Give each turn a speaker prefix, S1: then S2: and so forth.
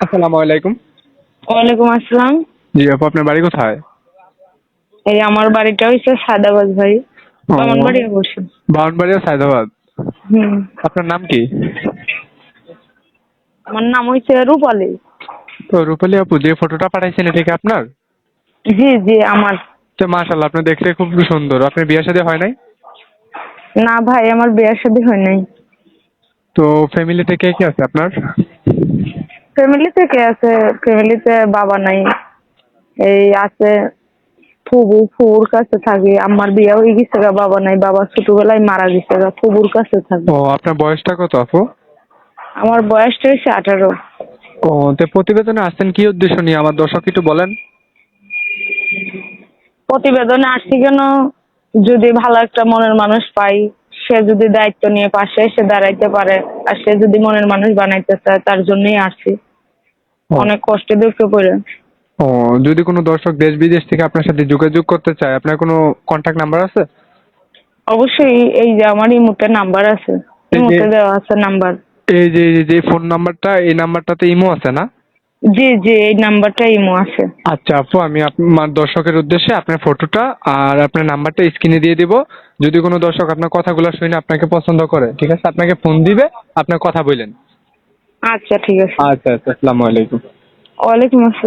S1: আসসালামু আলাইকুম।
S2: ওয়ালাইকুম আসসালাম।
S1: জি আপু আপনার বাড়ি কোথায়?
S2: এই আমার বাড়িটা হচ্ছে সাদাবাদ ভাই
S1: ও।
S2: আমার বাড়ি বসে
S1: বাউনবাড়িয়া সায়দাবাদ?
S2: হুম।
S1: আপনার নাম কি?
S2: আমার নাম হচ্ছে রূপালী।
S1: তো রূপালী আপু যে ফটোটা পাঠাইছেন এটা কি আপনার?
S2: জি জি আমার।
S1: তো মাশাল্লাহ আপনি দেখতে খুব সুন্দর। আপনার বিয়ে শাদী হয় নাই?
S2: না ভাই আমার বিয়ের শাদী হয় নাই।
S1: তো ফ্যামিলিতে কে কে আছে আপনার?
S2: ফ্যামিলি থেকে আছে ফ্যামিলিতে বাবা নাই। এই আছে ফুবু ফুবুর কাছে থাকি। আমার বিয়ে হয়ে গেছে গা বাবা নাই। বাবা ছোটবেলায় মারা গেছে গা ফুবুর কাছে থাকি।
S1: ও আপনার বয়সটা কত আপু?
S2: আমার বয়সটা হচ্ছে আঠারো।
S1: ও তো প্রতিবেদনে আসছেন কি উদ্দেশ্য নিয়ে? আমার দর্শক একটু বলেন।
S2: প্রতিবেদনে আসছি কেন? যদি ভালো একটা মনের মানুষ পাই সে যদি দায়িত্ব নিয়ে পাশে এসে দাঁড়াইতে পারে। আর সে যদি মনের মানুষ বানাইতে চায় তার জন্যই আসছি। অনেক কষ্টে দুঃখে পড়ে।
S1: ও যদি কোনো দর্শক দেশ বিদেশ থেকে আপনার সাথে যোগাযোগ করতে চায় আপনার কোনো কন্ট্যাক্ট নাম্বার আছে?
S2: অবশ্যই এই যে আমার ইমুতে নাম্বার আছে। ইমুতে দেওয়া আছে নাম্বার
S1: এই যে এই যে ফোন নাম্বারটা এই নাম্বারটাতে ইমো আছে না?
S2: জি জি এই নাম্বারটা ইমো আছে।
S1: আচ্ছা আপু আমি আমার দর্শকের উদ্দেশ্যে আপনার ফটোটা আর আপনার নাম্বারটা স্ক্রিনে দিয়ে দিব। যদি কোনো দর্শক আপনার কথাগুলো শুনে আপনাকে পছন্দ করে ঠিক আছে? আপনাকে ফোন দিবে আপনার কথা বললেন।
S2: আচ্ছা ঠিক আছে।
S1: আচ্ছা আচ্ছা আসসালামু আলাইকুম।
S2: ওয়ালাইকুম আসসালাম।